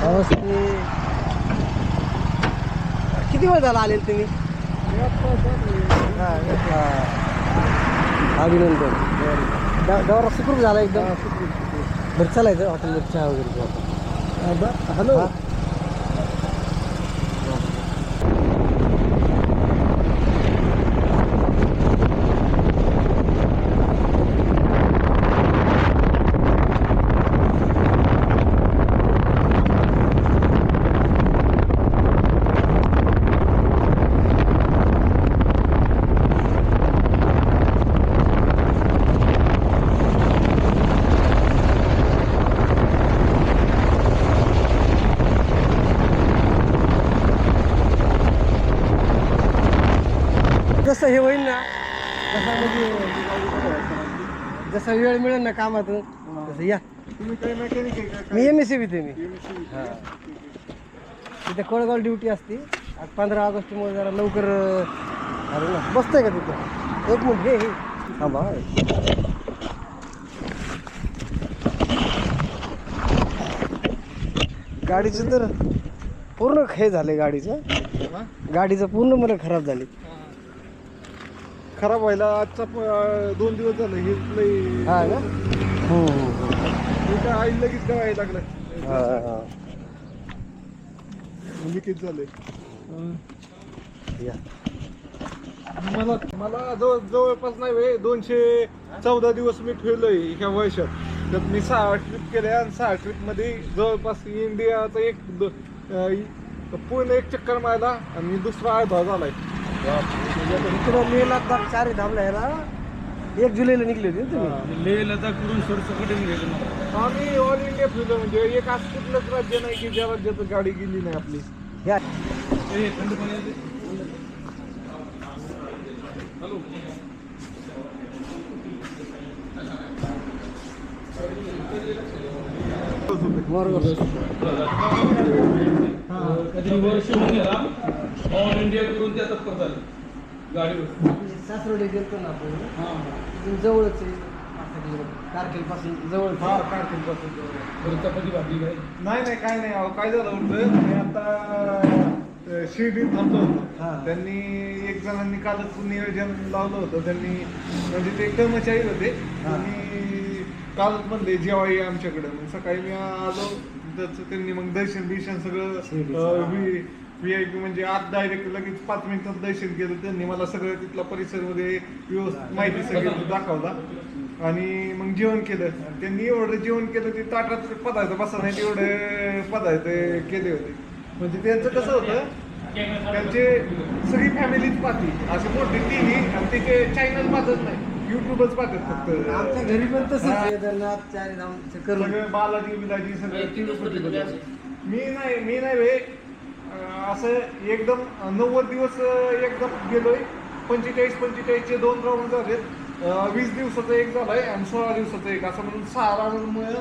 नमस्ते. किती वेळ झाला आलेल तुम्ही? हा, हा. अभिनंदन. द- दौरा सुखरूप झाला एकदम? बरं चालायचं हॉटेलवर चहा वगैरे. हॅलो हा. जसं हे होईल ना तसा म्हणजे जसा वेळ मिळेल ना कामातून तसं या. तुम्ही काही मेकॅनिक आहे का मी एम एस सी बीत मी. MSc? हां. तिथे कोळगाव ड्युटी असते. आज पंधरा ऑगस्टमुळे जरा लवकर अं, आलो ना बसतंय का तिथं? एक मिनिट हे हे. थांबा गाडीचं तर पूर्ण हे झालंय गाडीचं. हा? गाडीचं पूर्ण मला खराब झाली खराब व्हायला आजचा प- दोन दिवस झाले. हे लई हा ना? हो हो हो हे काय आई लगेच गळायला लागलं हा, हा. लिकेज झालंय या. मला मला जवळ जवळपास नाही वे दोनशे चौदा दिवस मी ठेवलोय ह्या वर्षात. त्यात मी सहा ट्रिप केल्या आणि सहा ट्रिपमध्ये जवळपास इंडियाचा एक द- अं, इ- पूर्ण एक चक्कर मारला आणि दुसरा अर्धा झालाय. इकडं लेह लडाख चारही धामला याला. एक जुलैला निघले होते ना तुम्ही? लेह लडाखकडून सरसकट गेलो मला आम्ही ऑल इंडिया फिरलो म्हणजे एक असं कुठलंच राज्य नाही की ज्या राज्यात गाडी गेली नाही आपली. या. ए थंड पाणी. हॅलो. बरोबर. काहीतरी वर्ष गेला ऑल इंडिया करून ते आता परत आले. गाडीवर. सासरोडे गेलतो ना आपण. हां. तिथून जवळच आहे. कारखेल जवळ. हा कारखानपासून बरं चपाती काय? नाही नाही काय नाही. अहो काय झालं होतं मी आता अं, शिर्डीत थांबलो हा. होतो त्यांनी एक जणांनी कालच नियोजन लावलं होतं. त्यांनी म्हणजे ते कर्मचारी होते. हा. आणि कालच म्हणले जेव्हा ये आमच्याकडे. मग सकाळी मी आलो. त्याचं त्यांनी मग दर्शन बिर्शन सगळं. व्ही आय पी म्हणजे आत डायरेक्ट लगेच पाच मिनिटात दर्शन केलं. त्यांनी मला सगळं तिथला परिसर वगैरे व्यवस्थित माहिती सगळी दाखवला. आणि मग जेवण केलं. त्यांनी एवढं जेवण केलं ते ताटात पदार्थ बसा नाही तेवढे पदार्थ केले होते. म्हणजे त्यांचं कसं होतं त्यांचे सगळी फॅमिलीच पाहती असे मोठी टीव्ही आणि त्याचे चॅनल पाहतच नाही. युट्यूबच पाहतात फक्त. आमच्या घरी पण तसंच. आहे. केदारनाथ चारी धामचं करून. सगळं बालाजी बिलाजी सगळं तिरुपती बिलाजी. मी नाही मी नाही वे अं, असं एकदम नव्वद दिवस अं, एकदम गेलोय. पंचेचाळीस पंचेचाळीसचे दोन राऊंड झाले अं, वीस दिवसाचा एक झालाय आणि सोळा दिवसाचा एक. असं म्हणून सहा राऊंडमध्ये.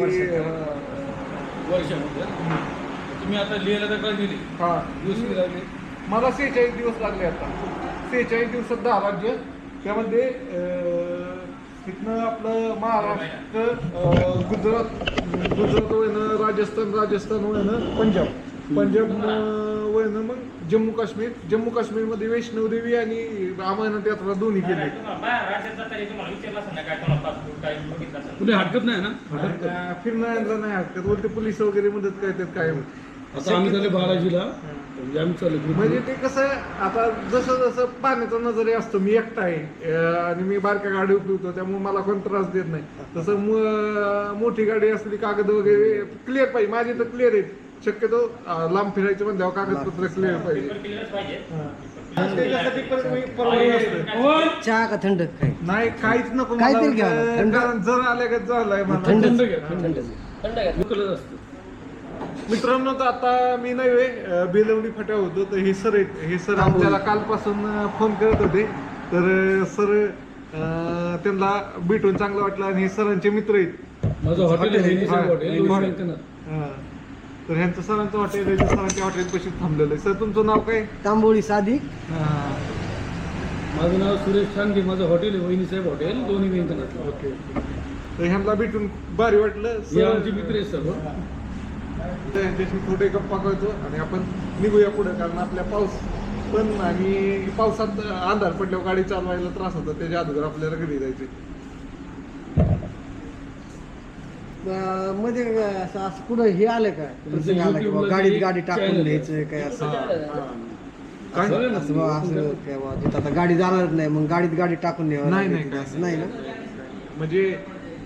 अं, तुम्ही आता लेह लडाखला गेले हा. दिवस किती लागले. मला सेहेचाळीस दिवस लागले आता. सेहेचाळीस दिवसात दहा राज्य. त्यामध्ये अं, तिथनं आपलं महाराष्ट्र गुजरात गुजरात वयनं राजस्थान राजस्थान वयनं पंजाब. पंजाब वयनं मग जम्मू काश्मीर. जम्मू काश्मीरमध्ये वैष्णवदेवी आणि अमरनाथ यात्रा दोन्ही केले. कुठे हटकत नाही ना? फिरणाऱ्यांना नाही हरकत. वरती पोलीस वगैरे मदत करतात कायम आता आम्ही झाले बालाजीला. म्हणजे आम्ही चालू म्हणजे ते कसं आता जसं जसं पाण्याचा नजरे असतो मी एकटा आहे अं, आणि मी बारक्या गाडी उपयोगतो त्यामुळे मला कोण त्रास देत नाही. तसं मो- मोठी गाडी असली कागद वगैरे क्लिअर पाहिजे. माझी तर क्लिअर आहेत. शक्यतो अं, लांब फिरायचं म्हणल्यावर कागदपत्र क्लिअर पाहिजे. हा. आणि त्याच्यासाठी परत मी परवानगी असते. चहा का थंड काय? नाही काहीच नको काहीतरी मला. कारण जर आल्या का झालंय मला थंड थंड घ्या, थंड असतं. मित्रांनो तर आता मी नाही वे अं, बेलवडी फाट्या होतो तर हे सर आहेत हे सर तांबोळी. आमच्याला कालपासून फोन करत होते. तर सर त्यांना भेटून चांगलं वाटलं आणि हे सरांचे मित्र आहेत. माझं हॉटेल हा, तर ह्यांचं सरांचं हॉटेल सरांच्या हॉटेल पशी थांबलेलं आहे. सर तुमचं नाव काय? तांबोळी साधिक अं, माझं नाव सुरेश ठाणगे माझं हॉटेल आहे वहिनी साहेब हॉटेल दोन्ही ओके तर ह्यांना भेटून भारी वाटलं. हे सर आमचे मित्र आहेत सर्व. त्यांच्याशी थोडे गप्पा करतो आणि आपण निघूया पुढे कारण आपल्या पाऊस पण आणि पावसात अंधार पडल्यावर गाडी चालवायला त्रास होतो त्याच्या अगोदर आपल्याला घरी जायचे मध्ये असं असं कुठं हे आलं का? प्रसंग आला की? बा गाडीत गाडी टाकून. द्यायचं काय असं? काय. असं बा असं काय बा? तिथं आता गाडी जाणारच नाही मग गाडीत गाडी टाकून न्यावं नाही. नाही, असं. नाही ना? म्हणजे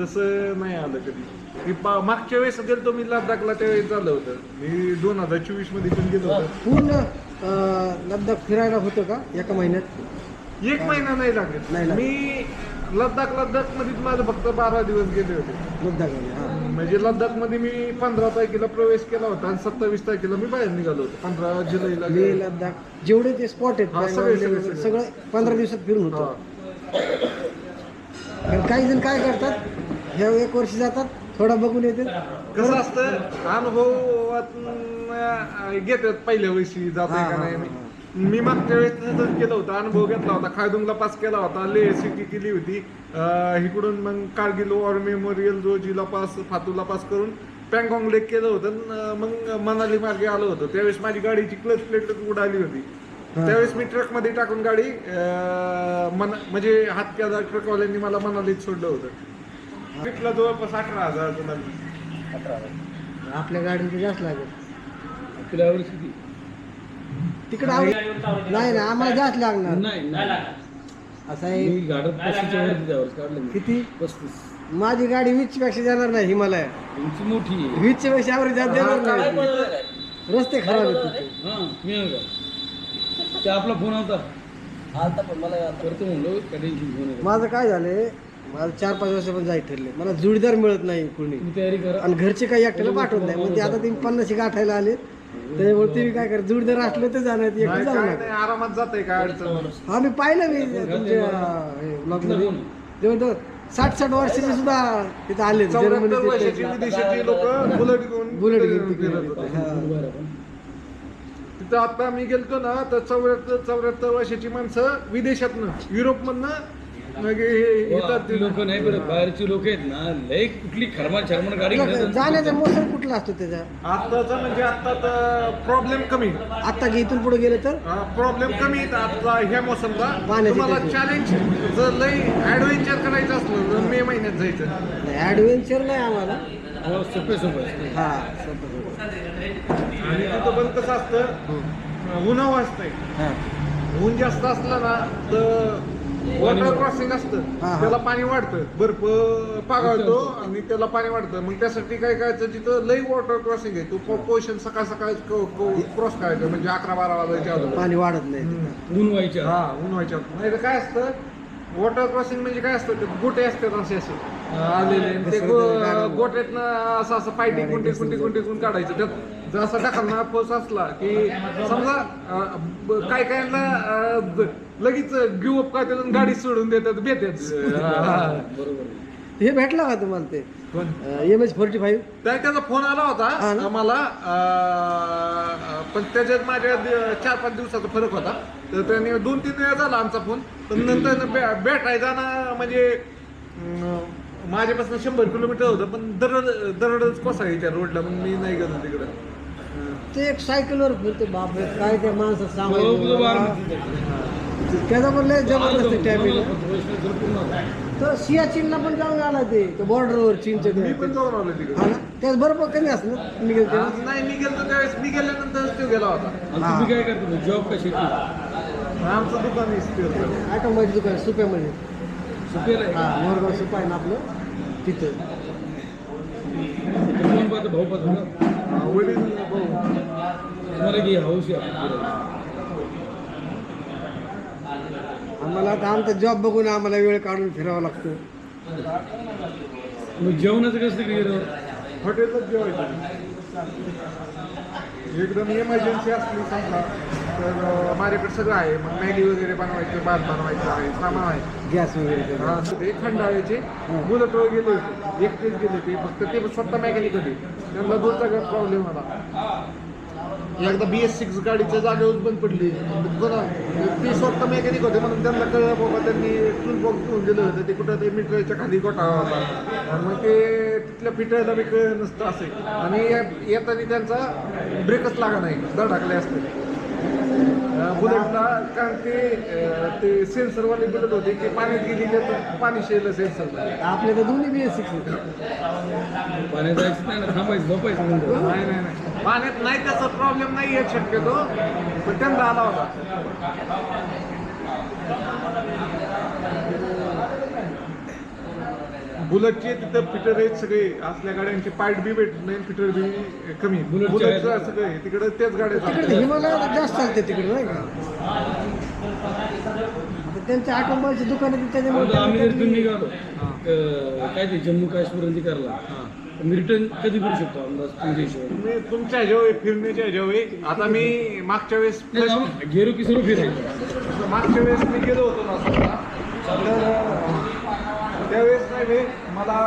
तसं नाही आलं कधी. मी पा- मागच्या वेळेस गेलो मी लडाखला त्यावेळेस झालं होतं मी दोन हजार चोवीसमध्ये पण गेलो होतो पूर्ण अं, लद्दाख फिरायला होतं का एका महिन्यात एक महिना नाही लागत नाही लागत. मी लद्दाख लद्दाखमध्ये माझं फक्त बारा दिवस गेले होते लद्दाखमध्ये हा म्हणजे लद्दाखमध्ये मी पंधरा तारखेला प्रवेश केला होता आणि सत्तावीस तारखेला मी बाहेर निघालो होतो पंधरा जुलैला लेह गेलो. लद्दाख जेवढे ते स्पॉट आहेत हा, बँगलोर, सगळे, सगळे, वगैरे, सगळे. सगळं पंधरा दिवसात फिरून हा. होतं कारण काही जण काय करतात ह्या एक वर्ष जातात थोडा बघून येते. कसं असतं अनुभवात घेतात पहिल्या वर्षी जातोय हा, का नाही मी. मागच्या वेळेस तसंच केलं होतं अनुभव घेतला होता. खायदुंगला पास केला होता ले सिटी केली होती. इकडून मग Kargil war memorial Zojila pass Fotula pass करून पँगॉंग लेक केलं होतं. मग मनाली मार्गे आलो होतो. त्यावेळेस माझी गाडीची क्लच प्लेट उडाली होती. त्यावेळेस मी ट्रकमध्ये टाकून गाडी मन म्हणजे हातक्या ट्रकवाल्यांनी मला मनालीत सोडलं होतं. जवळपास अठरा हजार आपल्या गाडीचं जास्त लागेल. यावेळेस किती? तिकडे आव- नाही ना आम्हाला जास्त लागणार. नाही नाही. असं आहे मी गाडीत पस्तीसच्या वरती त्यावेळेस काढलं मी. किती? पस्तीस. माझी गाडी वीसपेक्षा जाणार नाही हिमालय उंची मोठी आहे. वीसच्या पेक्षा जास्त देणार नाही. रस्ते खराब आहेत तिथे. हा मी आहे का? ते आपला फोन होता. करतो म्हणलो का टेन्शन घेऊन नका. माझं काय झालंय मला चार पाच वर्षापर्यंत जायचं ठरले. मला जोडीदार मिळत नाही कोणी. तुम्ही तयारी करा. आणि घरचे काही एकट्याला पाठवत नाही. मग ते आता तुम्ही पन्नाशी गाठायला आले. त्याच्यामुळे तुम्ही काय करा जोडीदार असले तर जाणार एकटं नाही, जाऊ काय नका. नाही आरामात जाते काय अडचण हा मी पाहिलं मी तुमच्या हे, साठ साठ वर्षाचे सुद्धा तिथे आले. चौऱ्याहत्तर वर्षाची विदेशाची लोक बुलेट घेऊन बुलेट घेऊन फिरत तिकडे होते. हा. बरं आपण. तिथं आता मी गेलतो ना तर चौऱ्याहत्तर चौऱ्याहत्तर वर्षाची माणसं विदेशातनं युरोपमधनं मग हे- येतात ती लोक नाही बरं बाहेरची लोक आहेत ना लय कुठली खरमान शर्मन गाडी जाण्याचा मोसम कुठला असतो त्याचा? आताचा म्हणजे आता तर प्रॉब्लेम कमी. आता की इथून पुढे गेले तर? प्रॉब्लेम कमी आहेत आता ह्या मोसमला. पाण्याची तुम्हाला त्याची. चॅलेंज जर लई ऍडव्हेंचर करायचं असलं तर मे महिन्यात जायचं. ऍडव्हेंचर नाही आम्हाला. हो, सोपे सोपे असते. हा. आणि तिथं पण कसं असतं उन्हावं असतंय. हा. ऊन जास्त असलं ना तर वॉटर क्रॉसिंग असतं. हा, हा. त्याला पाणी वाढतं. बर्फ पागाळतो आणि त्याला पाणी वाढतं. मग त्यासाठी काय करायचं? जिथं लई वॉटर क्रॉसिंग आहे. तो पोशन सकाळ सकाळ क्रॉस करायचं. म्हणजे अकरा बारा वाजायच्या अगोदर. पाणी वाढत नाही हम्म. ऊन व्हायच्या हा ऊन व्हायच्या नाही तर काय असतं? वॉटर क्रॉसिंग म्हणजे काय असतं? ते गोटे असतात असे असे. आलेले. आणि ते गो- गोट्यातनं असं असं पाय टिकून टिकून टिकून टिकून काढायचं. त्यात जर असा टाकांना फोर्स असला की समजा अं, ब- काय काय लगेच गिव अप करतात आणि गाडी सोडून देतात भेटतात. हा. बरोबर. हे भेटला का तुम्हाला ते? एम एच फोर्टी फाईव्ह त्या त्याचा फोन आला होता? आम्हाला पण त्याच्यात माझ्या चार पाच दिवसाचा फरक होता. तर त्याने दोन तीन वेळा झाला आमचा फोन. पण नंतर भेटायचा ना म्हणजे माझ्यापासून शंभर किलोमीटर होतं पण दरड दरडच कोसळायच्या रोडला मग मी नाही गेलो तिकडं. ते एक सायकलवर फिरते बापरे काय त्या माणसात हो, सांगायचं त्याचा पण लय जबरदस्त पूर्ण तर सियाचीनला पण जाऊन आला ते बॉर्डरवर चीनच्या मी पण जाऊन आलो हा तिकडे ना? त्याच बरोबर कमी असं ना? तुम्ही गेले? नाही मी गेलो त्यावेळेस. मी गेल्यानंतर तो गेला होता. आणि तुम्ही काय करता जॉब का शेती आमचं दुकान होतं ऑटोमॅटिक दुकान? सुप्यामध्ये सुपेल आहे हा का? मोरगाव सुपा आहे ना आपलं? तिथं. भाऊ पाहतो का हा, वडील भाऊ. तुम्हाला की हाऊस आहे आपण फिरायला. आम्हाला आता आमचा जॉब बघून आम्हाला वेळ काढून फिरावं लागतं. मग जेवणाचं कसं क्लिअर हॉटेलच जेवायचं. एकदम इमर्जन्सी असली समजा तर माझ्याकडे सगळं आहे. मग मॅगी वगैरे बनवायचं भात बनवायचं आहे सामान आहे. गॅस वगैरे ते. हा, ते खंडाळ्याचे मुलं तो गेले होते. एकटेच गेले ते फक्त ते स्वतः मॅकॅनिक होते. त्यांना दूरचा प्रॉब्लेम आला एकदा बी एस सिक्स गाडीच्या जागेवर बंद पडली. ती स्वतः मेकॅनिक होते म्हणून त्यांना कळलं बाबा त्यांनी टूल बॉक्स घेऊन दिलं होतं. ते कुठं ते मीटरच्या खाली गोठावा होता. आणि मग ते तिथल्या फिटायला बी कळलं नसतं असे. आणि या- येताना त्यांचा ब्रेकच लागा नाही. धडकले असते. बुलेटला कारण ते ते सेन्सरवाले बुलेट होते की पाण्यात गेली तर पाणी शेलं सेन्सरला. आपले तर दोन्ही बी एस सिक्स पाण्यात जायचं नाही ना. थांबायचं झोपायचं. नाही नाही नाही. पाण्यात नाही त्याचा प्रॉब्लेम नाही आहे शक्यतो पण त्यांना आला होता. बुलेटचे तिथं फिटर आहेत सगळे असल्या गाड्यांचे पार्ट बी भेटत नाही फिटर बी कमी. बुलेटचे आहेत. सगळे तिकडे तेच गाड्या. हिमालयाला जास्त चालते तिकडे नाही का? त्यांच्या ऑटोमोबाईलची दुकान त्याच्यामुळे आम्ही निघालो. काय ते जम्मू काश्मीर करायला. मी रिटर्न कधी करू शकतो अंदाज तुमच्या हिशोबाने? तुम्ही तुमच्या आहे, फिरण्याच्या. आता मी मागच्या वेळेस नाही, गेलो की सर्व फिरायचं मागच्या वेळेस मी गेलो होतो तर त्यावेळेस नाही मला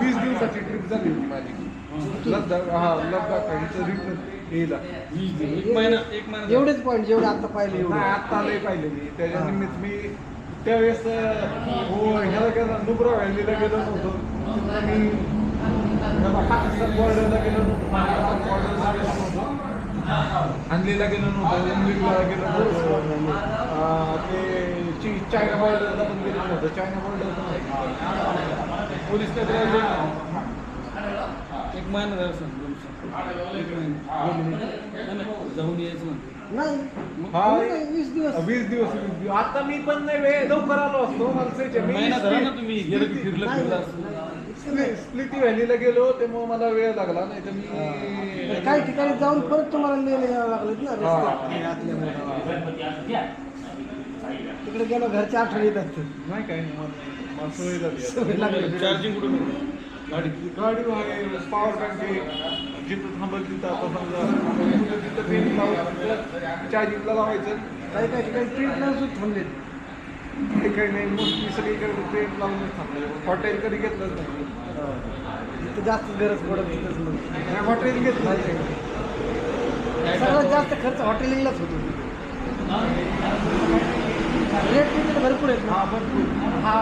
वीस दिवसाची ट्रिप झाली होती माझी. लद्दाख हा लद्दाख इथं रिटर्न येईला एक महिना. एक महिना. एवढेच पॉईंट जेवढे आता पाहिले एवढे. नाही आत्ता लय पाहिलेली त्याच्या निमित्त मी त्यावेळेस अं, हो ह्याला गेलो नुब्रा व्हॅलीला गेलो तिथं मी आणलीला गेलो नव्हतो उमरीला गेलो नव्हतो. ते ची चायना बॉर्डरला पण गेलो नव्हतो. चायना बॉर्डर पोलीस एक महिना झाला सर जाऊन यायचं नाही. नाही, वीस दिवस. वीस दिवस वीस दिवस. आता मी पण नाही बे, लवकर आलो असतो. माणसाच्या मी महिना झाला ना तुम्ही फिरलं फिरलं नाही. स्प्लिटी व्हॅलीला गेलो त्यामुळे मला वेळ लागला नाही तर मी काही ठिकाणी जाऊन परत तुम्हाला लेणे यावं लागलं ना तिकडे गेलो घरच्या आठवण येत असते नाही काय. चार्जिंग कुठे करू गाडी गाडी आहे पॉवर बँक जिथं थांबल तिथं आता समजा तिथं चार्जिंगला लावायचं. काही काही ठिकाणी प्रिंट लावून सुद्धा थांबले काही काही नाही मोस्टली सगळीकडे पेन लावूनच थांबले हॉटेल कधी घेतलंच नाही. तिथं जास्त गरज पडत तिथंच मग नाही हॉटेल घेतलं नाही. सगळ्यात जास्त खर्च हॉटेलिंगलाच होतो. रेट तिकडे भरपूर आहेत ना? हा भरपूर. हा.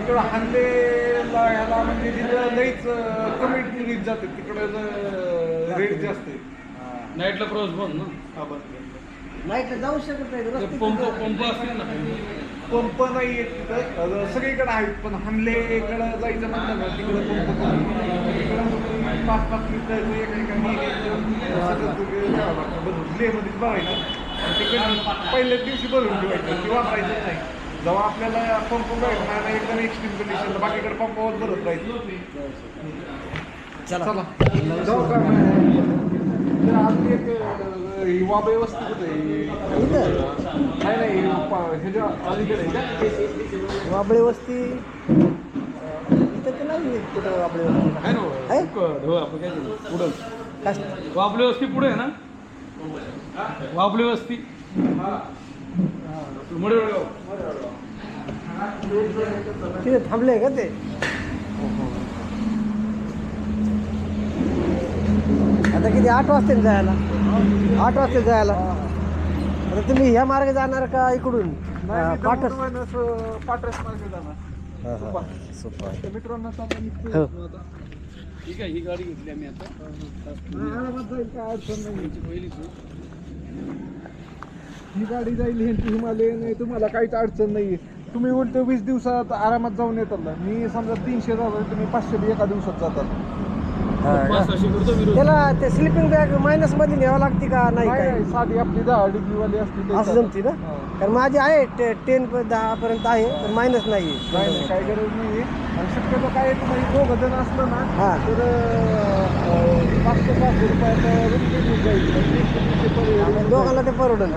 इकडं हानलेला ह्याला म्हणजे तिथं लईच कमी टुरिस्ट जाते तिकडं रेट जास्त आहे. नाईटला क्रॉस बंद ना? हा, बंद. नाईटला जाऊ शकत नाही पंप तिथं- पंप असतील ना? पंप नाही आहेत तिथं. सगळीकडे आहेत पण हानलेकडं जायचं म्हणलं ना तिकडं पंप मग पाच पाच मिनिटं बरं लेहमध्येच बघायचं. तिकडं पहिल्याच दिवशी भरून ठेवायचं ते वापरायचं नाही. जेव्हा आपल्याला पंप भेटणार नाही एकदम एक्स्ट्रीम कंडिशनला बाकीकडे पंपावर भरत राहायचं. चला. चला. जाऊ का? अजून एक ही होते इथं? नाही नाही ह्याच्या अलीकडे? वाबळे वस्ती इथं नाही कुठं वाबळे वस्ती? हो? पुढं. वस्ती पुढे आहे ना? वापली वस्ती. तिथे थांबले का ते? आता किती आठ वाजता जायला? आठ वाजता जायला. आता तुम्ही ह्या मार्गे जाणार का इकडून? असं पाटस मार्गे जाणार. निघतो हो. ठीक आहे ही गाडी घेतली आम्ही आता. नाही, आरामात जाईल काय अडचण नाही याची पहिलीच आहे. ही गाडी जाईल ह्यांची हिमालय नाही तुम्हाला काहीच अडचण नाही तुम्ही उलट वीस दिवसात आरामात जाऊन येतात ना मी समजा तीनशे जातात तुम्ही पाचशे एका दिवसात जातात त्याला ते स्लिपिंग बॅग मायनसमध्ये न्यावं लागते का? नाही काय? नाही, साधी आपली दहा डिग्री वाली असते असं. जमते ना. कारण माझी आहे टे टेन दहा पर्यंत आहे पण मायनस नाही. नाही नाही काही गरज नाही आणि शक्यतो काय दोघं जण असलं ना हा. तर पाचशे पाचशे जाईल. म्हणजे दोघांना ते परवडेल.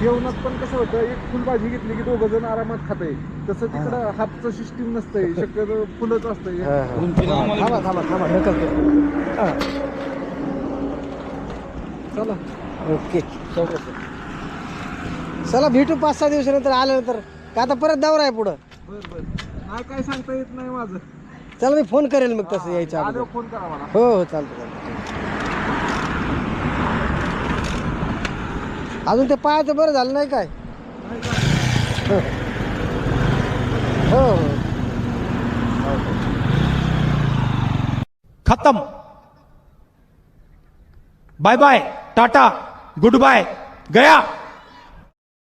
जेवणात पण कसं होतं एक फुल भाजी घेतली की दोघं जण आरामात खाते तसं तिकडं हातचं सिस्टीम नसतंय शक्यतो फुलच असतंय. थांबा थांबा थांबा ढकलतो हा. चला. ओके. चला भेटू पाच सहा दिवसानंतर आल्यानंतर. का आता परत दौरा आहे पुढं. बर बर. नाही काय सांगता येत नाही माझं. चला मी फोन करेल मग तसं यायच्या आल्यावर अगोदर. फोन करा मला. हो हो चालतं चालतं. अजून ते पायाचं बरं झालं नाही काय. हो, हो. Bye bye tata good bye गया.